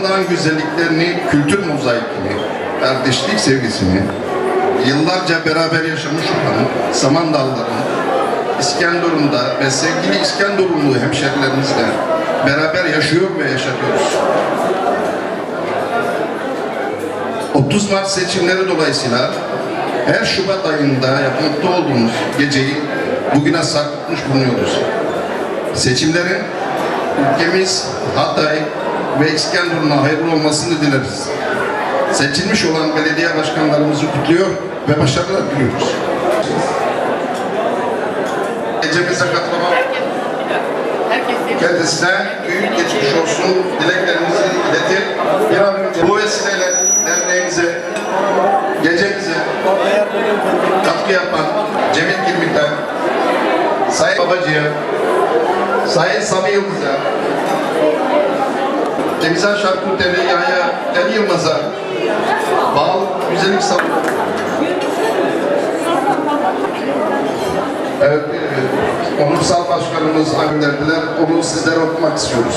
Dağın güzelliklerini, kültür mozaikini, kardeşlik sevgisini, yıllarca beraber yaşamış olan Samandağlıların, İskenderun'da ve sevgili İskenderunlu hemşerilerimizle beraber yaşıyor ve yaşatıyoruz. 30 Mart seçimleri dolayısıyla her Şubat ayında yapmakta olduğumuz geceyi bugüne sarkıtmış bulunuyoruz. Seçimlerin ülkemiz, Hatay ve İskenderun'a hayırlı olmasını dileriz. Seçilmiş olan belediye başkanlarımızı kutluyor ve başarılar diliyoruz. Gecemize katılan kendisine büyük geçmiş olsun dileklerimizi iletir. Bir an önce bu vesileyle derneğimize, gecemize katkı yapan Cemil Kirmik'ten, Sayın Babacı'ya, Sayın Sami Yıldız'a, Temizhan Şarküteri Yahya Ali Yılmaz'a, Bağlı Güzellik Sağ Evet, e, onursal başkanımız gönderdiler. Onu sizlere okumak istiyoruz.